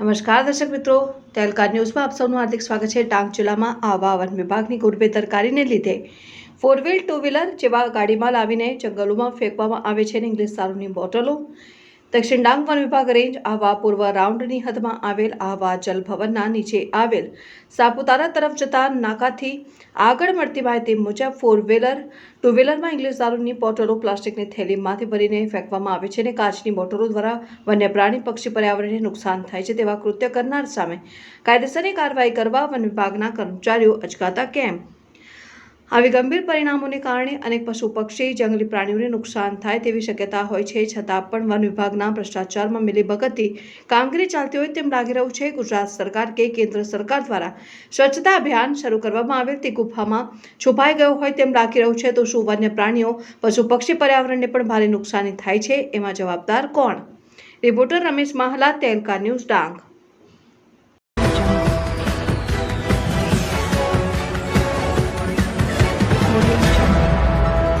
નમસ્કાર દર્શક મિત્રો તેલકાર ન્યૂઝમાં આપ સૌનું હાર્દિક સ્વાગત છે. ડાંગ જિલ્લામાં આવા વન વિભાગની ગુડબેદરકારીને લીધે ફોર વ્હીલ ટુ વ્હીલર જેવા ગાડીમાં લાવીને જંગલોમાં ફેંકવામાં આવે છે ને ઇંગ્લિશ દારૂની બોટલો દક્ષિણ ડાંગ વન વિભાગ રેન્જ આવા પૂર્વ રાઉન્ડની હદમાં આવેલ આવા જલભવનના નીચે આવેલ સાપુતારા તરફ જતા નાકાથી આગળ મળતી માહિતી મુજબ ફોર વ્હીલર ટુ વ્હીલરમાં ઇંગ્લિશ દારૂની બોટલો પ્લાસ્ટિકની થેલીમાંથી ભરીને ફેંકવામાં આવે છે અને કાચની બોટલો દ્વારા વન્ય પ્રાણી પક્ષી પર્યાવરણને નુકસાન થાય છે તેવા કૃત્ય કરનાર સામે કાયદેસરની કાર્યવાહી કરવા વન વિભાગના કર્મચારીઓ અચકાતા કેમ આવી ગંભીર પરિણામોને કારણે અનેક પશુ પક્ષી, જંગલી પ્રાણીઓને નુકસાન થાય તેવી શક્યતા હોય છે. છતાં પણ વન વિભાગના ભ્રષ્ટાચારમાં મિલીભગતથી કામગીરી ચાલતી હોય તેમ લાગી રહ્યું છે. ગુજરાત સરકાર કે કેન્દ્ર સરકાર દ્વારા સ્વચ્છતા અભિયાન શરૂ કરવામાં આવેલ તે ગુફામાં છુપાઈ ગયો હોય તેમ લાગી રહ્યું છે. તો શું વન્ય પ્રાણીઓ, પશુ પક્ષી પર્યાવરણને પણ ભારે નુકસાની થાય છે? એમાં જવાબદાર કોણ? રિપોર્ટર રમેશ માહલા, તેલકા ન્યૂઝ ડાંગ. Audio